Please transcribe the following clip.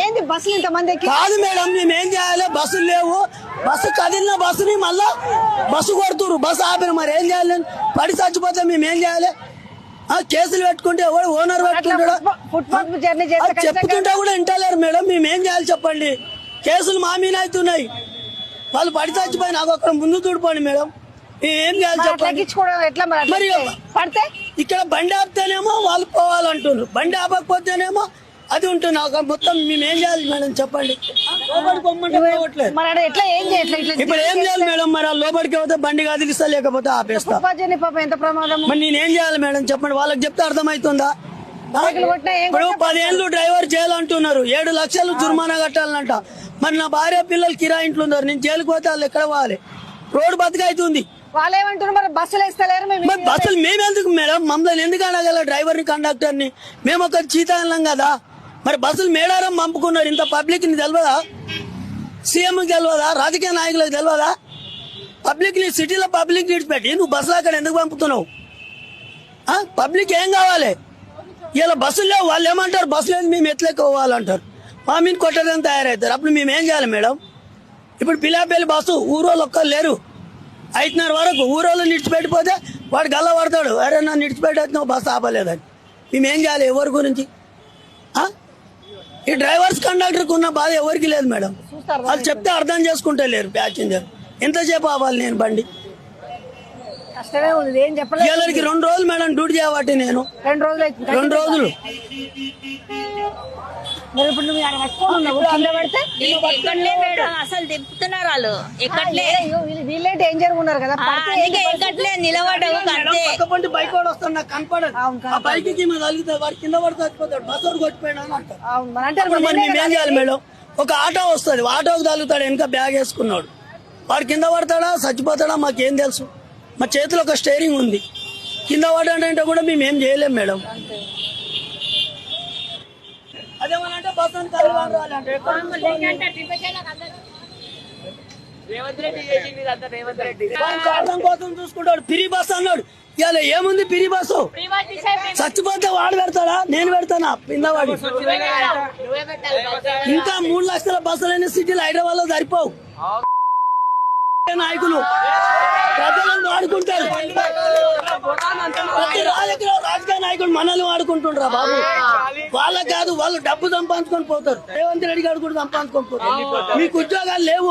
ఏంది బస్సులు ఇంతమంది కాదు మేడం మేము ఏం చేయాలి? బస్సులు లేవు. బస్సు కదిలిన బస్సుని మళ్ళా బస్సు కొడుతురు బస్సు ఆపిన మరి ఏం చేయాలి? పడి చచ్చిపోతే మేము ఏం చేయాలి? ఆ, కేసులు పెట్టుకుంటే ఎవడు ఓనర్ పెట్టుకుంటాడు? జర్నీ కూడా వింటలేరు మేడం. మేము ఏం చేయాలి చెప్పండి? కేసులు మా మీద అవుతున్నాయి. వాళ్ళు పడి చచ్చిపోయి నాకు ఒక్కడ ముందు చూడిపోండి మేడం. ఏం చేయాలి చెప్పండి? ఎట్లా మరి? పడితే? ఇక్కడ బండి ఆపితేనేమో వాళ్ళు పోవాలంటున్నారు. బండి ఆపకపోతేనేమో అది ఉంటుంది ఒక మొత్తం మేము ఏం చేయాలి మేడం? చెప్పండి. మరి ఎట్లా ఏం ఇట్లా ఇప్పుడు ఏం చేయాలి మేడం? మరి ఆ లోపలికి పోతే బండి కదిలిస్తా లేకపోతే ఆపేస్తా. పాప ఎంత ప్రమాదం మరి నేనేం చేయాలి మేడం? చెప్పండి. వాళ్ళకి చెప్తే అర్థమవుతుందా ఇప్పుడు పదేళ్ళు డ్రైవర్ చేయాలంటున్నారు. ఏడు లక్షలు జుర్మానా కట్టాలంట. మరి నా భార్య పిల్లలు కిరాయి ఇంట్లో ఉన్నారు. నేను జైలుకి పోతే వాళ్ళు ఎక్కడ పోవాలి? రోడ్డు బతికైతుంది వాళ్ళు ఏమంటున్నారు? మరి బస్సులు మేము మరి బస్సులు మేమెందుకు మేడం? మమ్మల్ని ఎందుకు అనగల డ్రైవర్ని కండక్టర్ని? మేము ఒక చీతాలం కదా? మరి బస్సులు మేడారం పంపుకున్నారు. ఇంత పబ్లిక్ని తెలియదా సీఎంకి తెలియదా రాజకీయ నాయకులకు తెలియదా పబ్లిక్ని సిటీలో పబ్లిక్ విడిచిపెట్టి నువ్వు బస్సులు అక్కడ ఎందుకు పంపుతున్నావు? పబ్లిక్ ఏం కావాలి? ఇలా బస్సులు లేవు. వాళ్ళు ఏమంటారు? బస్సులు లేదు మేము ఎట్లెక్క పోవాలంటారు? మా మీద కొట్టడానికి తయారవుతారు. అప్పుడు మేము ఏం చేయాలి మేడం? ఇప్పుడు పిల్లాపల్లి బస్సు ఊరోళ్ళు ఒక్కరు లేరు. ఐదున్నర వరకు ఊరోళ్ళు నిడిచిపెట్టిపోతే వాడు గల్ల పడతాడు. అరే నన్ను నిడిచిపెట్టేస్తున్నావు బస్సు ఆపలేదని. మేము ఏం చేయాలి? ఎవరి గురించి? ఈ డ్రైవర్స్ కండక్టర్కి ఉన్న బాధ ఎవరికి లేదు మేడం. వాళ్ళు చెప్తే అర్థం చేసుకుంటే లేరు ప్యాసింజర్. ఎంతసేపు ఆవాలి నేను బండి? వీళ్ళకి రెండు రోజులు మేడం డ్యూటీ చేయబట్టి నేను. రెండు రోజులు. రెండు రోజులు. మరి ఇప్పుడు నువ్వు ఆడ పట్టుకొని ఉన్నావు కింద పడితే? ఎక్కడలే మేడం అసలు దింపుతున్నారు వాళ్ళు. ఎక్కట్లే అయ్యో, వీళ్ళు- వీళ్ళే డేంజర్ ఉన్నారు కదా. ఆ, పడితే అందుకే ఎక్కట్లే నిలబడవు అంతే. పక్క పంటి బైక్ వాడు వస్తాడు నాకు కనపడదు. ఆ బైక్కి మీద తగిలితే వాడు కింద పడితే చచ్చిపోతాడు బస్ వాడు కొట్టిపోయాడు అని అంటారు. అవును, మరి అంటారు అప్పుడు మరి మరి వీళ్ళే మేము ఏం కదా? చేయాలి మేడం? ఒక ఆటో వస్తుంది ఆటోకి తగులుతాడు వెనక బ్యాగ్ వేసుకున్నాడు. వాడు కింద పడతాడా చచ్చిపోతాడా మాకేం తెలుసు. మా చేతిలో ఒక స్టేరింగ్ ఉంది. కింద పడాడంటే కూడా మేము ఏం చేయలేం మేడం. అదేమనంటే బస్ అని తల్లి వాళ్ళు రాలంటే ఎక్కడ వాడు కారణం కోసం చూసుకుంటాడు. పిరి బస్ అన్నాడు. ఇవాళ ఏముంది పిరి బస్సు? చచ్చిపోతే వాడు పెడతాడా? నేను పెడతానా? పిల్లవాడి ఇంకా మూడు లక్షల బస్సులైన సిటీలు హైదరాబాద్లో సరిపోవు నాయకులు? ప్రజలను వాడుకుంటారు. ప్రతి రాజకీయ రాజకీయ నాయకులు మనల్ని వాడుకుంటుండ్రా బాబు. వాళ్ళ కాదు వాళ్ళు డబ్బు సంపాదించుకొని పోతారు. రేవంత్ రెడ్డి గారు కూడా సంపాదించుకొని పోతారు. మీకు ఉద్యోగాలు లేవు.